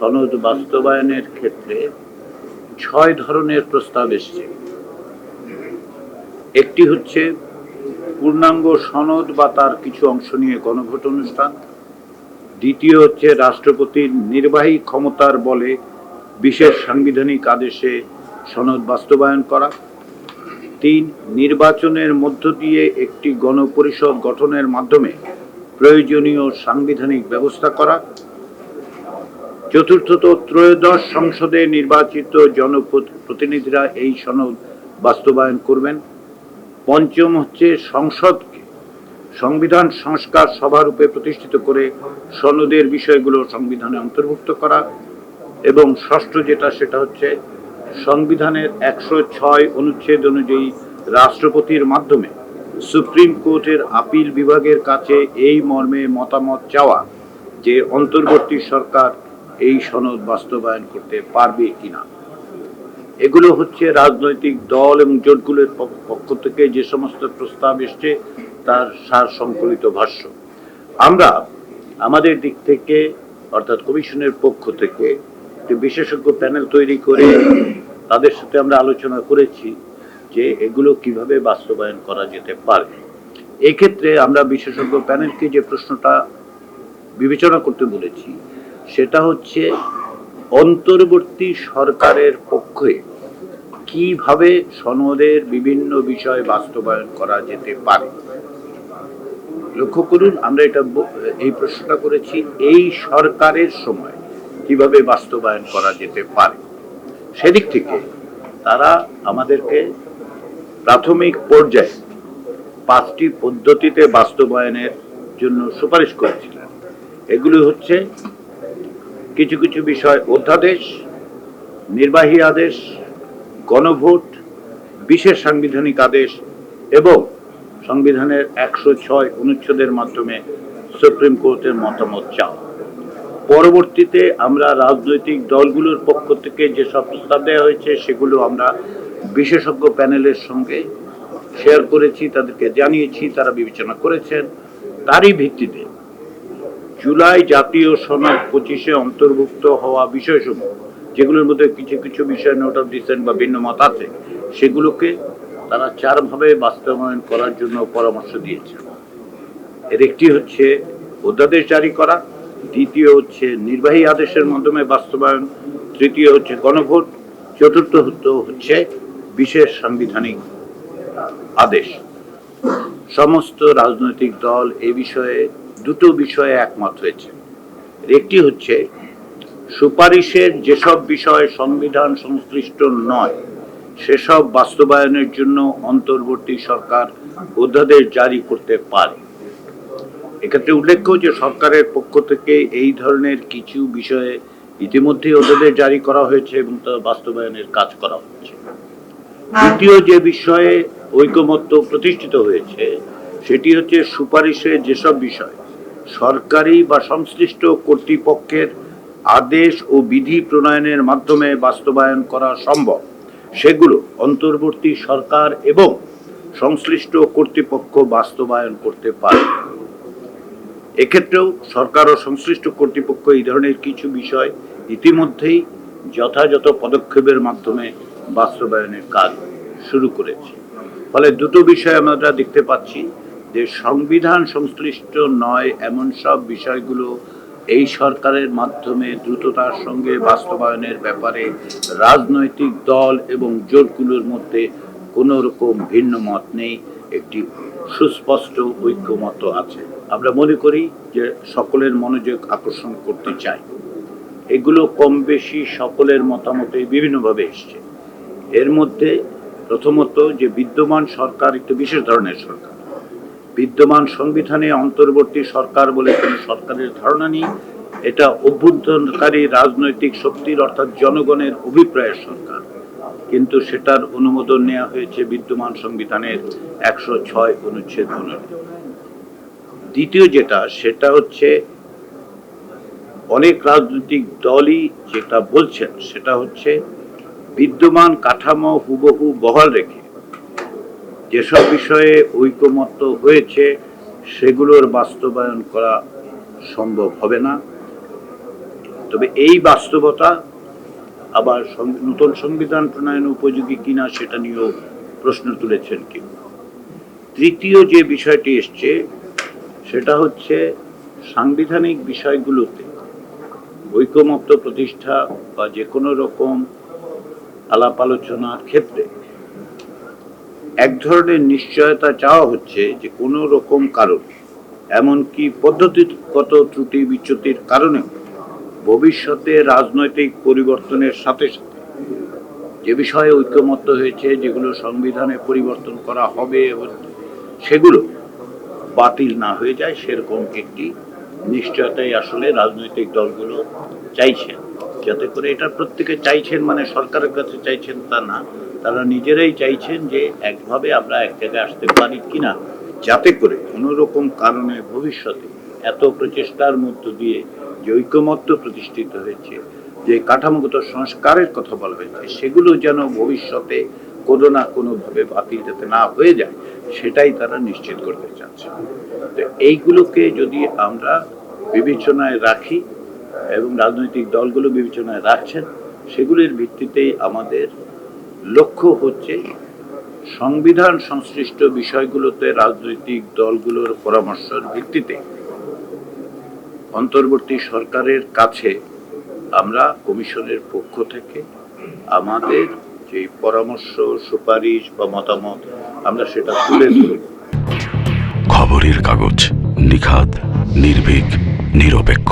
সনদ বাস্তবায়নের ক্ষেত্রে ছয় ধরনের প্রস্তাব এসছে। একটি হচ্ছে পূর্ণাঙ্গ সনদ বা তার কিছু অংশ নিয়ে গণভোট অনুষ্ঠান। দ্বিতীয় হচ্ছে রাষ্ট্রপতির নির্বাহী ক্ষমতার বলে বিশেষ সাংবিধানিক আদেশে সনদ বাস্তবায়ন করা। তিন, নির্বাচনের মধ্য দিয়ে একটি গণপরিষদ গঠনের মাধ্যমে প্রয়োজনীয় সাংবিধানিক ব্যবস্থা করা। চতুর্থত ত্রয়োদশ সংসদে নির্বাচিত জনপ্রতিনিধিরা এই সনদ বাস্তবায়ন করবেন। পঞ্চম হচ্ছে সংসদকে সংবিধান সংস্কার সভারূপে প্রতিষ্ঠিত করে সনদের বিষয়গুলো সংবিধানে অন্তর্ভুক্ত করা এবং ষষ্ঠ যেটা সেটা হচ্ছে সংবিধানের একশো ছয় অনুচ্ছেদ অনুযায়ী রাষ্ট্রপতির মাধ্যমে সুপ্রিম কোর্টের আপিল বিভাগের কাছে এই মর্মে মতামত চাওয়া যে অন্তর্বর্তী সরকার এই সনদ বাস্তবায়ন করতে পারবে কিনা? এগুলো হচ্ছে রাজনৈতিক দল এবং জোটগুলোর পক্ষ থেকে যে সমস্ত প্রস্তাব এসছে, তার সার সংকলিত ভাষ্য। আমরা আমাদের দিক থেকে, অর্থাৎ কমিশনের পক্ষ থেকে, একটি বিশেষজ্ঞ প্যানেল তৈরি করে তাদের সাথে আমরা আলোচনা করেছি যে এগুলো কীভাবে বাস্তবায়ন করা যেতে পারে। এক্ষেত্রে আমরা বিশেষজ্ঞ প্যানেলকে যে প্রশ্নটা বিবেচনা করতে বলেছি সেটা হচ্ছে অন্তর্বর্তী সরকারের পক্ষে কীভাবে সনদের বিভিন্ন বিষয় বাস্তবায়ন করা যেতে পারে। লক্ষ্য করুন, আমরা এটা এই প্রশ্নটা করেছি, এই সরকারের সময় কীভাবে বাস্তবায়ন করা যেতে পারে। সেদিক থেকে তারা আমাদেরকে প্রাথমিক পর্যায়ে পাঁচটি পদ্ধতিতে বাস্তবায়নের জন্য সুপারিশ করেছিলেন। এগুলি হচ্ছে কিছু কিছু বিষয় অধ্যাদেশ, নির্বাহী আদেশ, গণভোট, বিশেষ সাংবিধানিক আদেশ এবং সংবিধানের একশো ছয় অনুচ্ছেদের মাধ্যমে সুপ্রিম কোর্টের মতামত চাও। পরবর্তীতে আমরা রাজনৈতিক দলগুলোর পক্ষ থেকে যেসব প্রস্তাব দেওয়া হয়েছে সেগুলো আমরা বিশেষজ্ঞ প্যানেলের সঙ্গে শেয়ার করেছি, তাদেরকে জানিয়েছি, তারা বিবেচনা করেছেন। তারই ভিত্তিতে জুলাই জাতীয় সনদ পঁচিশে অন্তর্ভুক্ত হওয়া বিষয়সমূহ, যেগুলোর মধ্যে কিছু কিছু বিষয় নোট অফ ডিসেন্ট বা ভিন্ন মত আছে, সেগুলোকে তারা চারভাবে বাস্তবায়ন করার জন্য পরামর্শ দিয়েছে। এর একটি হচ্ছে অধ্যাদেশ জারি করা, দ্বিতীয় হচ্ছে নির্বাহী আদেশের মাধ্যমে বাস্তবায়ন, তৃতীয় হচ্ছে গণভোট, চতুর্থ হচ্ছে বিশেষ সাংবিধানিক আদেশ। সমস্ত রাজনৈতিক দল এ বিষয়ে দুটো বিষয়ে একমত হয়েছে। একটি হচ্ছে, সুপারিশের যেসব বিষয় সংবিধান সংশ্লিষ্ট নয়, সেসব বাস্তবায়নের জন্য অন্তর্বর্তী সরকার অধ্যাদেশ জারি করতে পারে। এক্ষেত্রে উল্লেখ্য যে সরকারের পক্ষ থেকে এই ধরনের কিছু বিষয়ে ইতিমধ্যেই অধ্যাদেশ জারি করা হয়েছে এবং তা বাস্তবায়নের কাজ করা হচ্ছে। দ্বিতীয় যে বিষয়ে ঐকমত্য প্রতিষ্ঠিত হয়েছে, সেটি হচ্ছে সুপারিশে যেসব বিষয় সরকারি বা সংশ্লিষ্ট কর্তৃপক্ষের আদেশ ও বিধি প্রণয়নের মাধ্যমে বাস্তবায়ন করা সম্ভব। সেগুলো অন্তর্বর্তী সরকার এবং সংশ্লিষ্ট কর্তৃপক্ষ বাস্তবায়ন করতে পারে। এক্ষেত্রেও সরকার ও সংশ্লিষ্ট কর্তৃপক্ষ এই ধরনের কিছু বিষয় ইতিমধ্যেই যথাযথ পদক্ষেপের মাধ্যমে বাস্তবায়নের কাজ শুরু করেছে। ফলে দুটো বিষয় আমরা দেখতে পাচ্ছি। যে সংবিধান সংশ্লিষ্ট নয়, এমন সব বিষয়গুলো এই সরকারের মাধ্যমে দ্রুততার সঙ্গে বাস্তবায়নের ব্যাপারে রাজনৈতিক দল এবং জোটগুলোর মধ্যে কোনো রকম ভিন্ন মত নেই, একটি সুস্পষ্ট ঐক্যমত আছে। আমরা মনে করি যে সকলের মনোযোগ আকর্ষণ করতে চাই। এগুলো কম বেশি সকলের মতামতে বিভিন্নভাবে এসছে। এর মধ্যে প্রথমত যে বিদ্যমান সরকার, একটু বিশেষ ধরনের সরকার। বিদ্যমান সংবিধানে অন্তর্বর্তী সরকার বলে কোনো সরকারের ধারণা নেই। এটা অভ্যন্তরকারী রাজনৈতিক শক্তির অর্থাৎ জনগণের অভিপ্রায়ের সরকার। কিন্তু সেটার অনুমোদন নেওয়া হয়েছে বিদ্যমান সংবিধানের একশো ছয় অনুচ্ছেদ দ্বিতীয় যেটা, সেটা হচ্ছে অনেক রাজনৈতিক দলই যেটা বলছেন, সেটা হচ্ছে বিদ্যমান কাঠামো হুবহু বহাল রেখে যেসব বিষয়ে ঐকমত্য হয়েছে, সেগুলোর বাস্তবায়ন করা সম্ভব হবে না। তবে এই বাস্তবতা আবার নতুন সংবিধান প্রণয়ন উপযোগী কিনা সেটা নিয়েও প্রশ্ন তুলেছেন কেউ। তৃতীয় যে বিষয়টি এসছে, সেটা হচ্ছে সাংবিধানিক বিষয়গুলোতে ঐকমত্য প্রতিষ্ঠা বা যে কোনো রকম আলাপ আলোচনার ক্ষেত্রে এক ধরনের নিশ্চয়তা চাওয়া হচ্ছে যে কোনো রকম কারণ, এমনকি পদ্ধতিগত ত্রুটি বিচ্যুতির কারণেও, ভবিষ্যতে রাজনৈতিক পরিবর্তনের সাথে সাথে। যে বিষয়ে ঐক্যমত্য হয়েছে, যেগুলো সংবিধানে পরিবর্তন করা হবে এবং সেগুলো বাতিল না হয়ে যায়, সেরকম একটি নিশ্চয়তাই আসলে রাজনৈতিক দলগুলো চাইছেন যাতে করে এটা প্রত্যেকে চাইছেন মানে সরকারের কাছে চাইছেন তা না। তারা নিজেরাই চাইছেন যে একভাবে আমরা এক জায়গায় আসতে পারি কিনা। যাতে করে কোনো রকম কারণে ভবিষ্যতে এত প্রচেষ্টার মধ্য দিয়ে যে ঐক্যমত্য প্রতিষ্ঠিত হয়েছে, যে কাঠামোগত সংস্কারের কথা বলা হয়েছে, সেগুলো যেন ভবিষ্যতে কোনো না কোনোভাবে বাতিল যাতে না হয়ে যায়, সেটাই তারা নিশ্চিত করতে চাচ্ছে। তো এইগুলোকে যদি আমরা বিবেচনায় রাখি এবং রাজনৈতিক দলগুলো বিবেচনায় রাখছেন, সেগুলির ভিত্তিতেই আমাদের লক্ষ্য হচ্ছে সংবিধান সংশ্লিষ্ট বিষয়গুলোতে রাজনৈতিক দলগুলোর পরামর্শের ভিত্তিতে অন্তর্বর্তী সরকারের কাছে আমরা কমিশনের পক্ষ থেকে আমাদের যে পরামর্শ, সুপারিশ বা মতামত, আমরা সেটা তুলে ধরব খবরের কাগজ নিখাত নির্ভীক, নিরপেক্ষ।